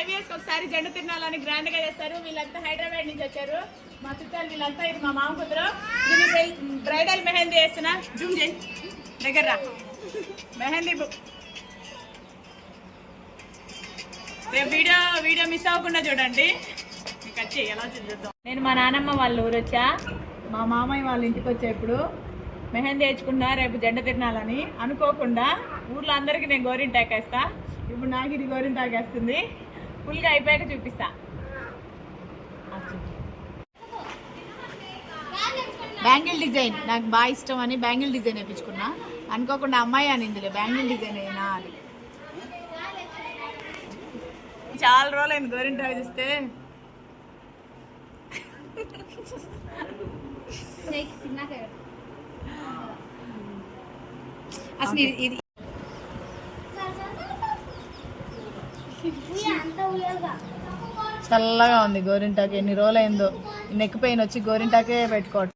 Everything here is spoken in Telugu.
ఒకసారి జెండ తిరణాలని గ్రాండ్గా చేస్తారు. వీళ్ళంతా హైదరాబాద్ నుంచి వచ్చారు. మా చుట్టాలు వీళ్ళంతా ఇది మా మామ కూతురు. దీన్ని బ్రైడల్ మెహందీ వేస్తున్నా. జూమ్ చేయి. దగ్గర మెహందీ రేపు వీడియో వీడియో మిస్ అవ్వకుండా చూడండి. మీకు వచ్చి ఎలా చూద్దాం. నేను మా నానమ్మ వాళ్ళ ఊరు వచ్చా. మా మామయ్య వాళ్ళ ఇంటికి వచ్చా ఇప్పుడు మెహందీ వేసుకున్నా రేపు జెండ తిరణాలని అనుకోకుండా ఊర్లో అందరికీ నేను గోరింటాకేస్తా. ఇప్పుడు నాకు ఇది గోరింటాకేస్తుంది. ఫుల్గా అయిపోయాక చూపిస్తా. Bangle design. నాకు బాగా ఇష్టం అని బ్యాంగిల్ డిజైన్ వేయించుకున్నా. అనుకోకుండా అమ్మాయి అనిందిలే బ్యాంగిల్ డిజైన్ అయినా అని. చాలా రోజులైంది గోరింటాకు చూస్తే. అసలు ఇది- ఇది చల్లగా ఉంది గోరింటాకు. ఎన్ని రోజులైందో. నెక్ పెయిన్ వచ్చి గోరింటాకే పెట్టుకోవడం